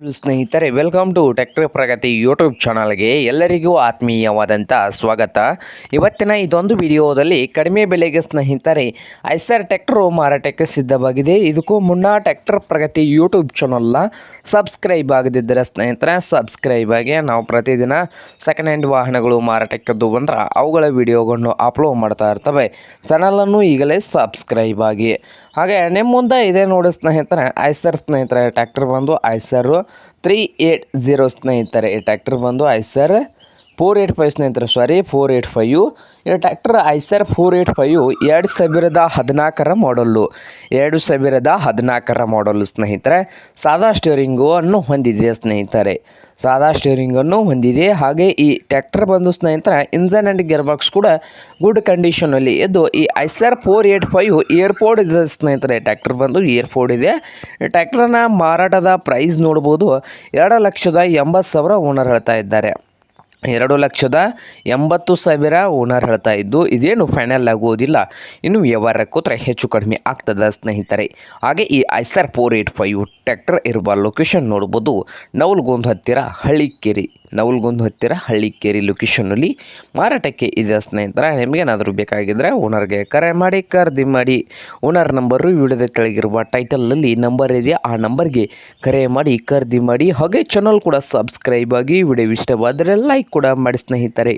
ಸ್ನೇಹಿತರೆ welcome to tractor Pragati YouTube ಚಾನಲ್ಗೆ ಎಲ್ಲರಿಗೂ ಆತ್ಮೀಯವಾದಂಥ ಸ್ವಾಗತ. ಇವತ್ತಿನ ಇದೊಂದು ವಿಡಿಯೋದಲ್ಲಿ ಕಡಿಮೆ ಬೆಲೆಗೆ ಸ್ನೇಹಿತರೆ, ಐಸರ್ ಟ್ಯಾಕ್ಟ್ರು ಮಾರಾಟಕ್ಕೆ ಸಿದ್ಧವಾಗಿದೆ. ಇದಕ್ಕೂ ಮುನ್ನ ಟ್ಯಾಕ್ಟರ್ ಪ್ರಗತಿ ಯೂಟ್ಯೂಬ್ ಚಾನಲ್ನ ಸಬ್ಸ್ಕ್ರೈಬ್ ಆಗದಿದ್ದರೆ ಸ್ನೇಹಿತರೆ ಸಬ್ಸ್ಕ್ರೈಬ್ ಆಗಿ ನಾವು ಪ್ರತಿದಿನ ಸೆಕೆಂಡ್ ಹ್ಯಾಂಡ್ ವಾಹನಗಳು ಮಾರಾಟಕ್ಕೆ ಬಂದ್ರೆ ಅವುಗಳ ವಿಡಿಯೋಗಳನ್ನು ಅಪ್ಲೋಡ್ ಮಾಡ್ತಾ ಇರ್ತವೆ. ಚಾನಲನ್ನು ಈಗಲೇ ಸಬ್ಸ್ಕ್ರೈಬ್ ಆಗಿ. ಹಾಗೆ ನಿಮ್ಮ ಮುಂದೆ ಇದೆ ನೋಡಿ ಸ್ನೇಹಿತರೆ, ಐಸರ್ ಸ್ನೇಹಿತರೆ ಟ್ಯಾಕ್ಟರ್ ಬಂದು ಐಸರು ತ್ರೀ ಏಟ್ ಜೀರೋ ಸ್ನೇಹಿತರೆ. ಈ ಟ್ಯಾಕ್ಟರ್ ಬಂದು ಐಸರ್ ಫೋರ್ ಏಟ್ ಫೈವ್ ಸ್ನೇಹಿತರೆ ಸಾರಿ ಫೋರ್ ಏಯ್ಟ್ ಫೈವು ಈ tractor Eicher four eight five ಎರಡು ಸಾವಿರದ ಹದಿನಾಲ್ಕರ ಮಾಡಲ್ಲು ಎರಡು ಸಾವಿರದ ಹದಿನಾಲ್ಕರ ಮಾಡಲ್ಲು ಸ್ನೇಹಿತರೆ. ಸಾದಾ ಸ್ಟೇರಿಂಗು ಅನ್ನು ಹೊಂದಿದೆ ಸ್ನೇಹಿತರೆ. ಸಾದಾ ಸ್ಟೇರಿಂಗನ್ನು ಹೊಂದಿದೆ. ಹಾಗೆ ಈ ಟ್ಯಾಕ್ಟರ್ ಬಂದು ಸ್ನೇಹಿತರೆ ಇಂಜನ್ ಆ್ಯಂಡ್ ಗೇರ್ ಬಾಕ್ಸ್ ಕೂಡ ಗುಡ್ ಕಂಡೀಷನಲ್ಲಿ ಇದ್ದು ಈ Eicher four eight five airport ಇದೆ ಸ್ನೇಹಿತರೆ. ಟ್ಯಾಕ್ಟರ್ ಬಂದು ಏರ್ಪೋರ್ಟ್ ಇದೆ. ಟ್ಯಾಕ್ಟರ್ನ ಮಾರಾಟದ ಪ್ರೈಸ್ ನೋಡ್ಬೋದು, ಎರಡು ಲಕ್ಷದ ಎಂಬತ್ತು ಸಾವಿರ ಓನರ್ ಹೇಳ್ತಾ ಇದ್ದಾರೆ. ಎರಡು ಲಕ್ಷದ ಎಂಬತ್ತು ಸಾವಿರ ಓನರ್ ಹೇಳ್ತಾ ಇದ್ದು, ಇದೇನು ಫೈನಲ್ ಆಗುವುದಿಲ್ಲ ಇನ್ನು ವ್ಯವಹಾರ ಕೂತ್ರೆ ಹೆಚ್ಚು ಕಡಿಮೆ ಆಗ್ತದೆ ಸ್ನೇಹಿತರೆ. ಹಾಗೆ ಈ Eicher four eight five tractor ಇರುವ ಲೊಕೇಶನ್ ನೋಡ್ಬೋದು. ನವಲ್ಗೊಂದು ಹತ್ತಿರ ಹಳ್ಳಿಕೇರಿ, ನವಲ್ಗೊಂದು ಹತ್ತಿರ ಹಳ್ಳಿಕೇರಿ ಲೊಕೇಶನಲ್ಲಿ ಮಾರಾಟಕ್ಕೆ ಇದೆ ಸ್ನೇಹಿತರೆ. ನಿಮಗೇನಾದರೂ ಬೇಕಾಗಿದ್ದರೆ ಓನರ್ಗೆ ಕರೆ ಮಾಡಿ, ಖರೀದಿ ಮಾಡಿ. ಓನರ್ ನಂಬರು ವಿಡಿಯೋದ ಕೆಳಗಿರುವ ಟೈಟಲಲ್ಲಿ ನಂಬರ್ ಇದೆ ಆ ನಂಬರ್ಗೆ ಕರೆ ಮಾಡಿ, ಖರೀದಿ ಮಾಡಿ. ಹಾಗೆ ಚಾನಲ್ ಕೂಡ ಸಬ್ಸ್ಕ್ರೈಬ್ ಆಗಿ, ವಿಡಿಯೋ ಇಷ್ಟವಾದರೆ ಲೈಕ್ ಕೂಡ ಮಾಡಿ ಸ್ನೇಹಿತರೆ.